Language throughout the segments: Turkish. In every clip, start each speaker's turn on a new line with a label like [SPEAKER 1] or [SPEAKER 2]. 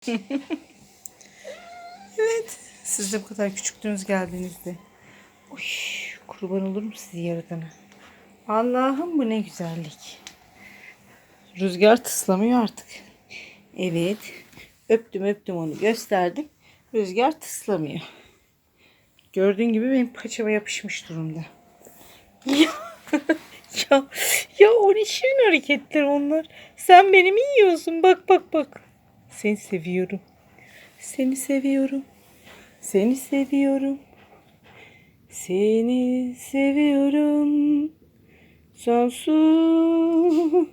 [SPEAKER 1] evet. Siz de bu kadar küçüktünüz geldiğinizde. Uy, kurban olurum sizi yaradana. Allah'ım bu ne güzellik. Rüzgar tıslamıyor artık. Evet. Öptüm öptüm onu gösterdim. Rüzgar tıslamıyor. Gördüğün gibi benim paçama yapışmış durumda. Ya, ya, ya o ne şirin hareketler onlar. Sen beni mi yiyorsun? Bak bak bak. Seni seviyorum. Seni seviyorum. Seni seviyorum. Seni seviyorum. Sonsuz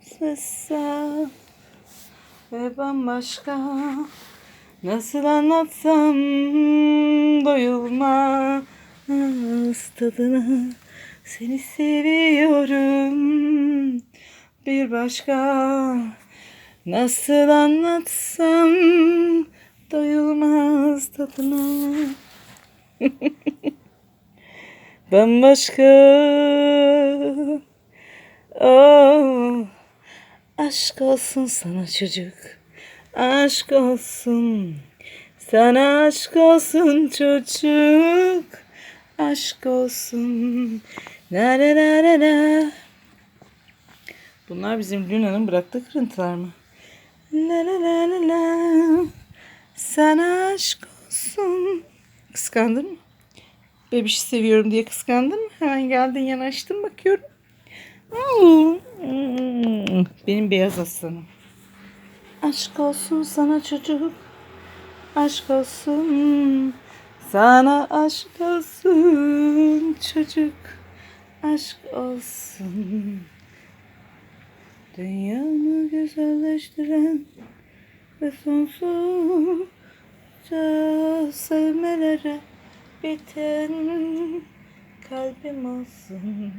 [SPEAKER 1] sessa ve bambaşka Nasıl anlatsam doyulmaz tadını Seni seviyorum bir başka Nasıl anlatsam doyulmaz tadını Bambaşka Oh, aşk olsun sana çocuk. Aşk olsun. Sana aşk olsun çocuk. Aşk olsun. La la la la. Bunlar bizim Luna'nın bıraktığı kırıntılar mı? La la la la la. Sana aşk olsun. Kıskandın mı? Bebişi seviyorum diye kıskandın mı? Hemen geldin yanaştın bakıyorum. Hmm, Benim beyaz aslanım. Aşk olsun sana çocuk. Aşk olsun. Sana aşk olsun çocuk. Aşk olsun. Dünyamı güzelleştiren ve sonsuzca sevmelere biten kalbim olsun.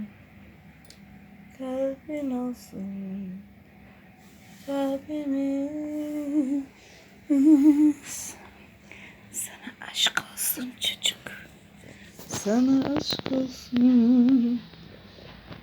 [SPEAKER 1] Kalbin olsun Kalbimiz Sana aşk olsun çocuk Sana aşk olsun